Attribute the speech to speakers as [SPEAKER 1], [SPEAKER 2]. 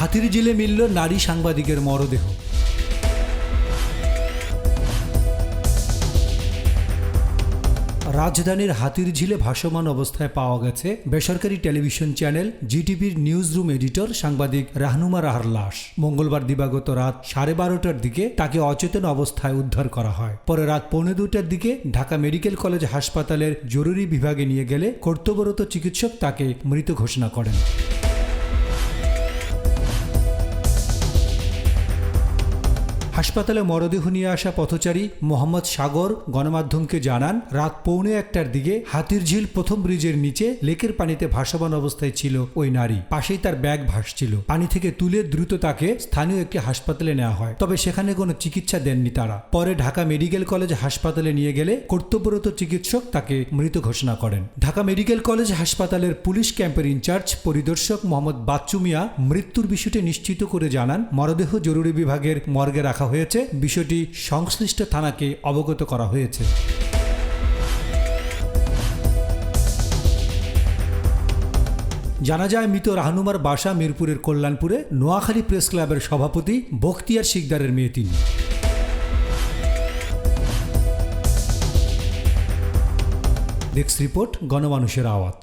[SPEAKER 1] হাতির জিলে মিলল নারী সাংবাদিকের মরদেহ। রাজধানীর হাতির ঝিলে ভাসমান অবস্থায় পাওয়া গেছে বেসরকারি টেলিভিশন চ্যানেল জিটিভির নিউজ রুম এডিটর সাংবাদিক রাহনুমা রাহার লাশ। মঙ্গলবার দিবাগত রাত সাড়ে বারোটার দিকে তাকে অচেতন অবস্থায় উদ্ধার করা হয়। পরে রাত পৌনে দুটার দিকে ঢাকা মেডিকেল কলেজ হাসপাতালের জরুরি বিভাগে নিয়ে গেলে কর্তব্যরত চিকিৎসক তাকে মৃত ঘোষণা করেন। হাসপাতালে মরদেহ নিয়ে আসা পথচারী মোহাম্মদ সাগর গণমাধ্যমকে জানান, রাত পৌনে একটার দিকে হাতিরঝিল প্রথম ব্রিজের নিচে লেকের পানিতে ভাসমান অবস্থায় ছিল ওই নারী। পাশেই তার ব্যাগ ভাসছিল। পানি থেকে তুলে দ্রুত তাকে স্থানীয় একটি হাসপাতালে নেওয়া হয়। তবে সেখানে কোনো চিকিৎসা দেননি তারা। পরে ঢাকা মেডিকেল কলেজ হাসপাতালে নিয়ে গেলে কর্তব্যরত চিকিৎসক তাকে মৃত ঘোষণা করেন। ঢাকা মেডিকেল কলেজ হাসপাতালের পুলিশ ক্যাম্পের ইনচার্জ পরিদর্শক মোহাম্মদ বাচ্চু মিয়া মৃত্যুর বিষয়টি নিশ্চিত করে জানান, মরদেহ জরুরি বিভাগের মর্গে রাখা হয়েছে, বিষয়টি সংশ্লিষ্ট থানাকে অবগত করা হয়েছে। জানা যায়, মৃত রাহনুমার বাসা মিরপুরের কল্যাণপুরে নোয়াখালী প্রেস ক্লাবের সভাপতি বখতিয়ার শিকদারের মেয়ে তিনি। ডেস্ক রিপোর্ট, গণমানুষের আওয়াজ।